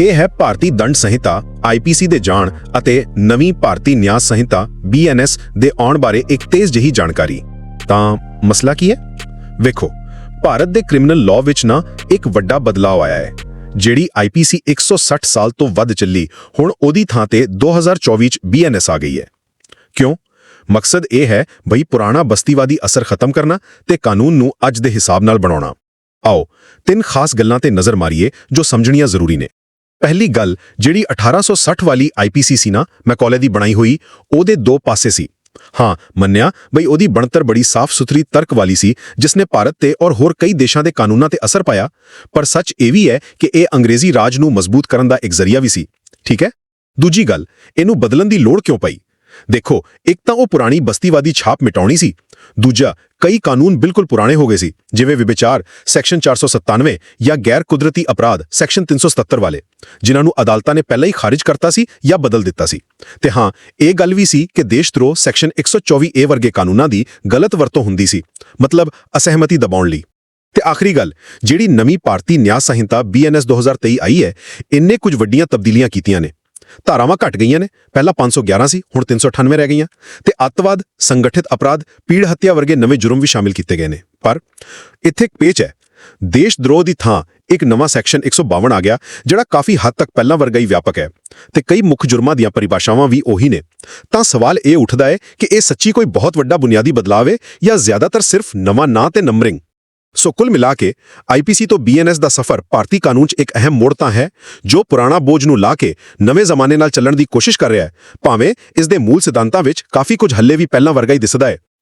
ਇਹ ਹੈ ਭਾਰਤੀ ਦੰਡ ਸੰਹਿਤਾ ਆਈਪੀਸੀ ਦੇ ਜਾਣ ਅਤੇ ਨਵੀਂ ਭਾਰਤੀ ਨਿਆਂ ਸੰਹਿਤਾ ਬੀਐਨਐਸ ਦੇ ਆਉਣ ਬਾਰੇ ਇੱਕ ਤੇਜ਼ ਜਹੀ ਜਾਣਕਾਰੀ। ਤਾਂ ਮਸਲਾ ਕੀ ਹੈ? ਵੇਖੋ, ਭਾਰਤ ਦੇ ਕ੍ਰਿਮੀਨਲ ਲਾਅ ਵਿੱਚ ਨਾ ਇੱਕ ਵੱਡਾ ਬਦਲਾਅ ਆਇਆ ਹੈ, ਜਿਹੜੀ ਆਈਪੀਸੀ 160 ਸਾਲ ਤੋਂ ਵੱਧ ਚੱਲੀ, ਹੁਣ ਉਹਦੀ ਥਾਂ ਤੇ 2024 ਚ ਬੀਐਨਐਸ ਆ ਗਈ ਹੈ। ਕਿਉਂ? ਮਕਸਦ ਇਹ ਹੈ ਬਈ ਪੁਰਾਣਾ ਬਸਤੀਵਾਦੀ ਅਸਰ ਖਤਮ ਕਰਨਾ ਤੇ ਕਾਨੂੰਨ ਨੂੰ ਅੱਜ ਦੇ ਹਿਸਾਬ ਨਾਲ ਬਣਾਉਣਾ। ਆਓ ਤਿੰਨ ਖਾਸ ਗੱਲਾਂ ਤੇ ਨਜ਼ਰ ਮਾਰੀਏ ਜੋ ਸਮਝਣੀਆਂ ਜ਼ਰੂਰੀ ਨੇ। ਪਹਿਲੀ ਗੱਲ ਜਿਹੜੀ 1860 ਵਾਲੀ ਆਈਪੀਸੀ ਸੀ ਨਾ ਮੈਕੌਲੇ ਦੀ ਬਣਾਈ ਹੋਈ, ਉਹਦੇ ਦੋ ਪਾਸੇ ਸੀ। ਹਾਂ, ਮੰਨਿਆ ਬਈ ਉਹਦੀ ਬਣਤਰ ਬੜੀ ਸਾਫ਼ ਸੁਥਰੀ ਤਰਕ ਵਾਲੀ ਸੀ ਜਿਸ ਨੇ ਭਾਰਤ ਤੇ ਔਰ ਹੋਰ ਕਈ ਦੇਸ਼ਾਂ ਦੇ ਕਾਨੂੰਨਾਂ ਤੇ ਅਸਰ ਪਾਇਆ। ਪਰ ਸੱਚ ਇਹ ਵੀ ਹੈ ਕਿ ਇਹ ਅੰਗਰੇਜ਼ੀ ਰਾਜ ਨੂੰ ਮਜ਼ਬੂਤ ਕਰਨ ਦਾ ਇੱਕ ਜ਼ਰੀਆ ਵੀ ਸੀ। ਠੀਕ ਹੈ? ਦੂਜੀ ਗੱਲ, ਇਹਨੂੰ ਬਦਲਣ ਦੀ ਲੋੜ ਕਿਉਂ ਪਈ? ਦੇਖੋ, ਇੱਕ ਤਾਂ ਉਹ ਪੁਰਾਣੀ ਬਸਤੀਵਾਦੀ ਛਾਪ ਮਿਟਾਉਣੀ ਸੀ। ਦੂਜਾ, ਕਈ ਕਾਨੂੰਨ ਬਿਲਕੁਲ ਪੁਰਾਣੇ ਹੋ ਗਏ ਸੀ, ਜਿਵੇਂ ਵਿਭਿਚਾਰ, ਸੈਕਸ਼ਨ 497 ਜਾਂ ਗੈਰ ਕੁਦਰਤੀ ਅਪਰਾਧ, ਸੈਕਸ਼ਨ 377 ਵਾਲੇ, ਜਿਨ੍ਹਾਂ ਨੂੰ ਅਦਾਲਤਾਂ ਨੇ ਪਹਿਲਾਂ ਹੀ ਖਾਰਿਜ ਕਰਤਾ ਸੀ ਜਾਂ ਬਦਲ ਦਿੱਤਾ ਸੀ। ਤੇ ਹਾਂ, ਇਹ ਗੱਲ ਵੀ ਸੀ ਕਿ ਦੇਸ਼ਦਰੋਹ ਸੈਕਸ਼ਨ 124 ਏ ਵਰਗੇ ਕਾਨੂੰਨਾਂ ਦੀ ਗਲਤ ਵਰਤੋਂ ਹੁੰਦੀ ਸੀ, ਮਤਲਬ ਅਸਹਿਮਤੀ ਦਬਾਉਣ ਲਈ। ਤੇ ਆਖਰੀ ਗੱਲ, ਜਿਹੜੀ ਨਵੀਂ ਭਾਰਤੀ ਨਿਆਂ ਸੰਹਿਤਾ ਬੀਐਨਐਸ 2023 ਆਈ ਹੈ, ਇੰਨੇ ਕੁਝ ਵੱਡੀਆਂ ਤਬਦੀਲੀਆਂ ਕੀਤੀਆਂ ਨੇ। ਧਾਰਾਵਾਂ ਘਟ ਗਈਆਂ ਨੇ। ਪਹਿਲਾਂ 511 ਸੀ ਹੁਣ 398 ਰਹਿ ਗਈਆਂ। ਤੇ ਅੱਤਵਾਦ, ਸੰਗਠਿਤ ਅਪਰਾਧ, ਪੀੜ ਹੱਤਿਆ ਵਰਗੇ ਨਵੇਂ ਜੁਰਮ ਵੀ ਸ਼ਾਮਿਲ ਕੀਤੇ ਗਏ ਨੇ। ਪਰ ਇੱਥੇ ਇੱਕ ਪੇਚ ਹੈ। ਦੇਸ਼ ਦਰੋਹ ਦੀ ਥਾਂ, ਇੱਕ ਨਵਾਂ ਸੈਕਸ਼ਨ 152 ਆ ਗਿਆ, ਜਿਹੜਾ ਕਾਫੀ ਹੱਦ ਤੱਕ ਪਹਿਲਾਂ ਵਰਗਾ ਹੀ ਵਿਆਪਕ ਹੈ। ਤੇ ਕਈ ਮੁੱਖ ਜੁਰਮਾਂ ਦੀਆਂ ਪਰਿਭਾਸ਼ਾਵਾਂ ਵੀ ਉਹੀ ਨੇ। ਤਾਂ ਸਵਾਲ ਇਹ ਉੱਠਦਾ ਹੈ ਕਿ ਇਹ ਸੱਚੀ ਕੋਈ ਬਹੁਤ ਵੱਡਾ ਬੁਨਿਆਦੀ ਬਦਲਾਅ ਹੈ ਜਾਂ ਜ਼ਿਆਦਾਤਰ ਸਿਰਫ ਨਵਾਂ ਨਾਂ ਤੇ ਨੰਬਰਿੰਗ? ਸੋ ਕੁੱਲ ਮਿਲਾ ਕੇ ਆਈਪੀਸੀ ਤੋਂ ਬੀਐਨਐਸ ਦਾ ਸਫ਼ਰ ਭਾਰਤੀ ਕਾਨੂੰਨ 'ਚ ਇੱਕ ਅਹਿਮ ਮੋੜ ਤਾਂ ਹੈ, ਜੋ ਪੁਰਾਣਾ ਬੋਝ ਨੂੰ ਲਾ ਕੇ ਨਵੇਂ ਜ਼ਮਾਨੇ ਨਾਲ ਚੱਲਣ ਦੀ ਕੋਸ਼ਿਸ਼ ਕਰ ਰਿਹਾ ਹੈ। ਭਾਵੇਂ ਇਸ ਦੇ ਮੂਲ ਸਿਧਾਂਤਾਂ ਵਿੱਚ ਕਾਫੀ ਕੁਝ ਹੱਲੇ ਵੀ ਪਹਿਲਾਂ ਵਰਗਾ ਹੀ ਦਿਸਦਾ ਹੈ।